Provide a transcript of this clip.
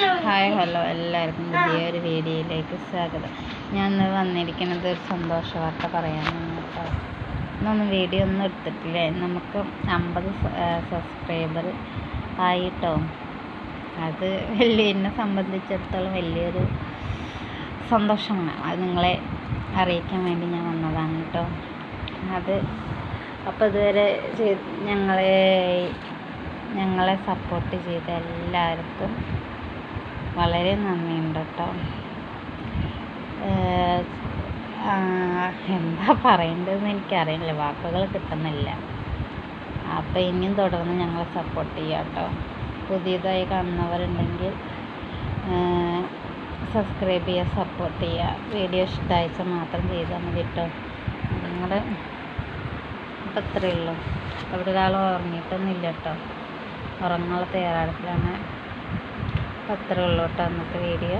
Hi hello എല്ലാവർക്കും പുതിയൊരു വീഡിയോയിലേക്ക് സ്വാഗതം. ഞാൻ ഇന്ന് വന്നിരിക്കുന്നത് ഒരു സന്തോഷ വാർത്ത പറയാനാണ് കേട്ടോ. ഇന്നൊന്നും വീഡിയോ ഒന്നും എടുത്തിട്ടില്ല. നമുക്ക് അമ്പത് സബ്സ്ക്രൈബർ ആയി ആയിട്ടോ. അത് വലിയ എന്നെ സംബന്ധിച്ചിടത്തോളം വലിയൊരു സന്തോഷമാണ്. അത് നിങ്ങളെ അറിയിക്കാൻ വേണ്ടി ഞാൻ വന്നതാണ് കേട്ടോ. അത് അപ്പോൾ ഇതുവരെ ചെയ്ത് ഞങ്ങളെ ഞങ്ങളെ സപ്പോർട്ട് ചെയ്ത എല്ലാവർക്കും വളരെ നന്ദിയുണ്ട് കേട്ടോ എന്താ പറയേണ്ടതെന്ന് എനിക്കറിയില്ല. വാക്കുകൾ കിട്ടുന്നില്ല. അപ്പോൾ ഇനിയും തുടർന്ന് ഞങ്ങളെ സപ്പോർട്ട് ചെയ്യാം കേട്ടോ പുതിയതായി കാണുന്നവരുണ്ടെങ്കിൽ സബ്സ്ക്രൈബ് ചെയ്യുക സപ്പോർട്ട് ചെയ്യുക. വീഡിയോ ഇഷ്ടമായിച്ച മാത്രം ചെയ്താൽ മതി കേട്ടോ നിങ്ങളുടെ അപ്പം അത്രയേ ഉള്ളൂ. അവിടെ ഒരാൾ ഉറങ്ങിയിട്ടൊന്നുമില്ല കേട്ടോ. ഉറങ്ങാനുള്ള തയ്യാറെടുപ്പിലാണ്. അപ്പം അത്രയേ അന്നത്തെ വീഡിയോ.